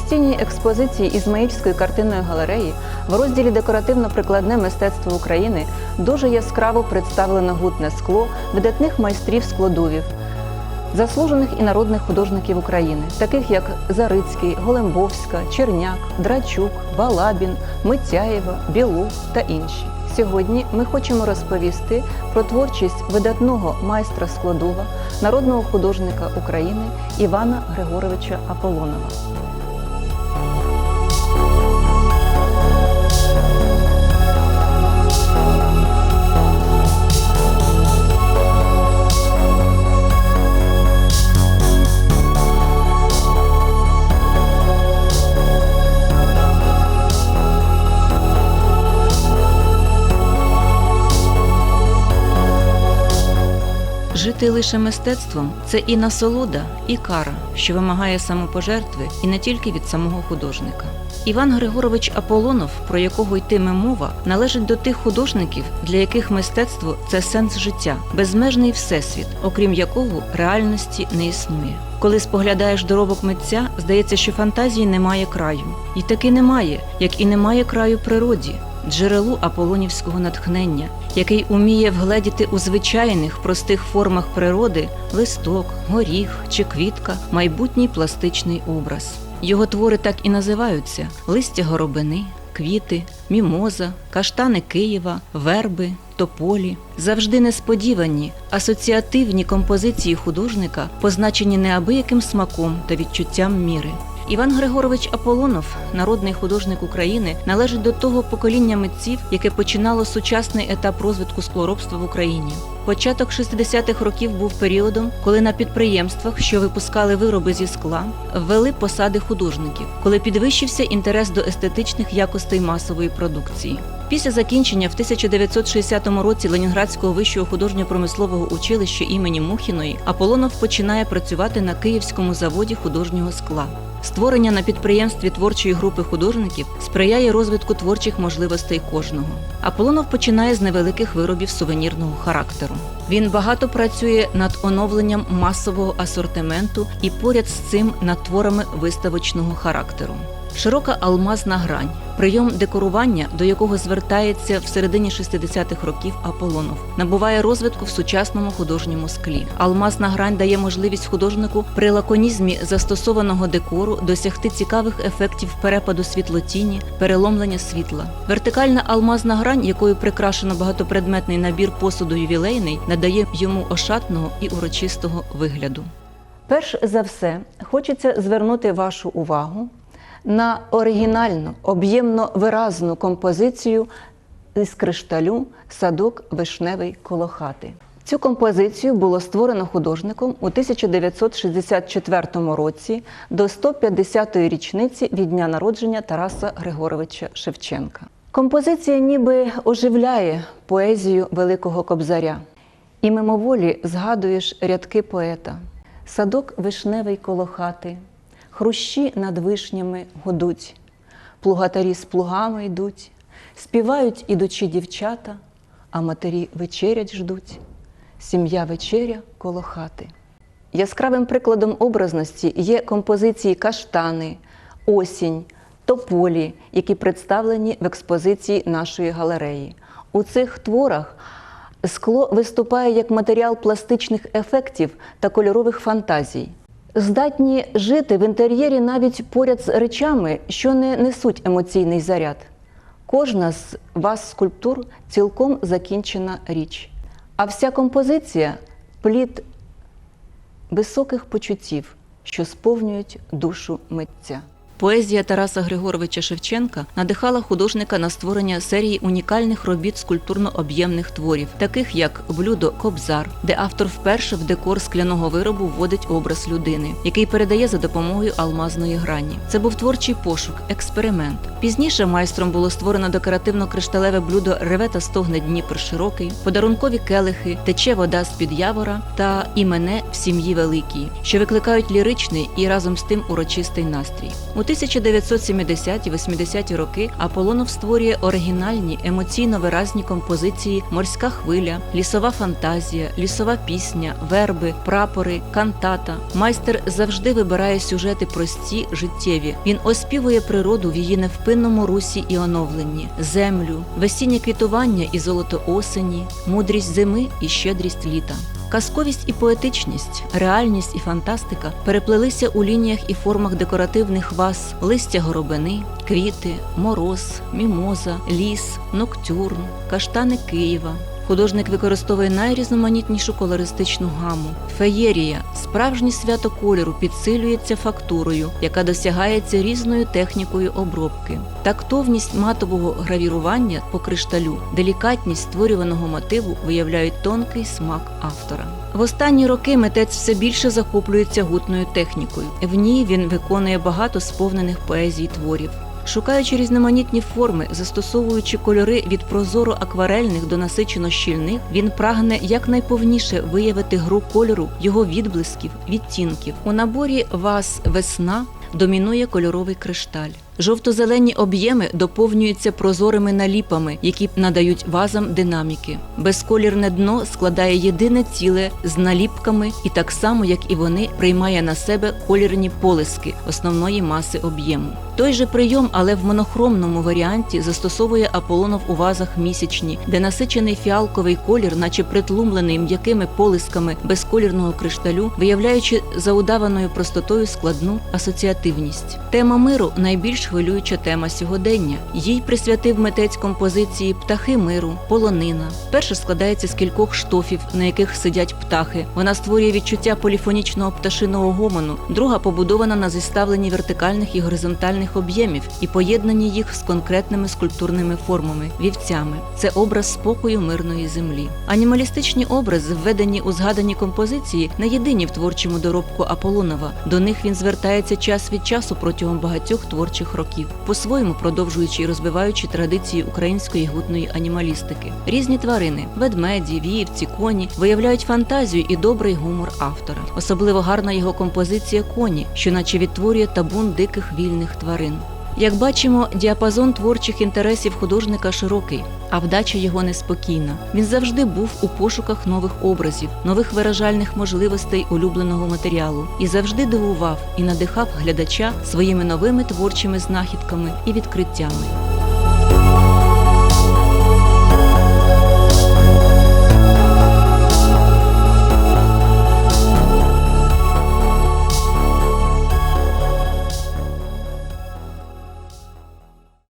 постійній експозиції Ізмаїльської картинної галереї в розділі Декоративно-прикладне мистецтво України дуже яскраво представлено гутне скло видатних майстрів складовів, заслужених і народних художників України, таких як Зарицький, Голембовська, Черняк, Драчук, Балабін, Митяєва, Білов та інші. Сьогодні ми хочемо розповісти про творчість видатного майстра складова, народного художника України Івана Григоровича Аполлонова. Жити лише мистецтвом це і насолода, і кара, що вимагає самопожертви, і не тільки від самого художника. Іван Григорович Аполлонов, про якого йтиме мова, належить до тих художників, для яких мистецтво це сенс життя, безмежний всесвіт, окрім якого реальності не існує. Коли споглядаєш доробок митця, здається, що фантазії немає краю, і таки немає, як і немає краю природі, джерелу аполонівського натхнення, який уміє вгледіти у звичайних простих формах природи листок, горіх чи квітка майбутній пластичний образ. Його твори так і називаються: листя горобини, квіти, мімоза, каштани Києва, верби, тополі. Завжди несподівані, асоціативні композиції художника, позначені неабияким смаком та відчуттям міри. Іван Григорович Аполлонов, народний художник України, належить до того покоління митців, яке починало сучасний етап розвитку склоробства в Україні. Початок 60-х років був періодом, коли на підприємствах, що випускали вироби зі скла, ввели посади художників, коли підвищився інтерес до естетичних якостей масової продукції. Після закінчення в 1960 році Ленінградського вищого художньо-промислового училища імені Мухіної Аполлонов починає працювати на Київському заводі художнього скла. Створення на підприємстві творчої групи художників сприяє розвитку творчих можливостей кожного. Аполлонов починає з невеликих виробів сувенірного характеру. Він багато працює над оновленням масового асортименту і поряд з цим над творами виставочного характеру. Широка алмазна грань, прийом декорування, до якого звертається в середині 60-х років Аполлонов, набуває розвитку в сучасному художньому склі. Алмазна грань дає можливість художнику при лаконізмі застосованого декору досягти цікавих ефектів перепаду світлотіні, переломлення світла. Вертикальна алмазна грань, якою прикрашено багатопредметний набір посуду ювілейний, надає йому ошатного і урочистого вигляду. Перш за все, хочеться звернути вашу увагу на оригінальну, об'ємно виразну композицію із кришталю Садок вишневий коло хати. Цю композицію було створено художником у 1964 році до 150-ї річниці від дня народження Тараса Григоровича Шевченка. Композиція ніби оживляє поезію Великого Кобзаря, і мимоволі згадуєш рядки поета: Садок вишневий коло хати, хрущі над вишнями гудуть, плугатарі з плугами йдуть, співають ідучі дівчата, а матері вечерять ждуть. Сім'я вечеря коло хати. Яскравим прикладом образності є композиції каштани, осінь, тополі, які представлені в експозиції нашої галереї. У цих творах скло виступає як матеріал пластичних ефектів та кольорових фантазій. Здатні жити в інтер'єрі навіть поряд з речами, що не несуть емоційний заряд. Кожна з вас скульптур цілком закінчена річ. А вся композиція плід високих почуттів, що сповнюють душу митця. Поезія Тараса Григоровича Шевченка надихала художника на створення серії унікальних робіт скульптурно-об'ємних творів, таких як блюдо Кобзар, де автор вперше в декор скляного виробу вводить образ людини, який передає за допомогою алмазної грані. Це був творчий пошук, експеримент. Пізніше майстром було створено декоративно-кришталеве блюдо Реве та стогне Дніпр широкий, подарункові келихи, тече вода з під явора та імене в сім'ї великій, що викликають ліричний і разом з тим урочистий настрій. У 1970-80-ті роки Аполлонов створює оригінальні емоційно виразні композиції Морська хвиля, Лісова фантазія, Лісова пісня, верби, прапори, кантата. Майстер завжди вибирає сюжети прості, життєві. Він оспівує природу в її невпинному русі і оновленні, землю, весіннє квітування і золото осені, мудрість зими і щедрість літа. Казковість і поетичність, реальність і фантастика переплелися у лініях і формах декоративних ваз, листя горобини, квіти, мороз, мімоза, ліс, ноктюрн, каштани Києва. Художник використовує найрізноманітнішу колористичну гаму. Феєрія, справжнє свято кольору, підсилюється фактурою, яка досягається різною технікою обробки. Тактовність матового гравірування по кришталю, делікатність створюваного мотиву виявляють тонкий смак автора. В останні роки митець все більше захоплюється гутною технікою. В ній він виконує багато сповнених поезій творів. Шукаючи різноманітні форми, застосовуючи кольори від прозоро акварельних до насичено щільних, він прагне якнайповніше виявити гру кольору, його відблисків, відтінків. У наборі ваз весна домінує кольоровий кришталь. Жовто-зелені об'єми доповнюються прозорими наліпами, які надають вазам динаміки. Безколірне дно складає єдине ціле з наліпками, і так само, як і вони, приймає на себе колірні полиски основної маси об'єму. Той же прийом, але в монохромному варіанті застосовує Аполлонов у вазах місячні, де насичений фіалковий колір, наче притлумлений м'якими полисками безколірного кришталю, виявляючи за удаваною простотою складну асоціативність. Тема миру найбільш хвилююча тема сьогодення. Їй присвятив митець композиції Птахи миру, полонина. Перша складається з кількох штофів, на яких сидять птахи. Вона створює відчуття поліфонічного пташиного гомону. Друга побудована на зіставленні вертикальних і горизонтальних об'ємів і поєднанні їх з конкретними скульптурними формами вівцями. Це образ спокою мирної землі. Анімалістичні образи, введені у згадані композиції, не єдині в творчому доробку Аполлонова. До них він звертається час від часу протягом багатьох творчих років, по-своєму продовжуючи і розвиваючи традиції української гутної анімалістики. Різні тварини ведмеді, вівці, коні виявляють фантазію і добрий гумор автора. Особливо гарна його композиція коні, що наче відтворює табун диких вільних тварин. Як бачимо, діапазон творчих інтересів художника широкий, а вдача його неспокійна. Він завжди був у пошуках нових образів, нових виражальних можливостей улюбленого матеріалу і завжди дивував і надихав глядача своїми новими творчими знахідками і відкриттями.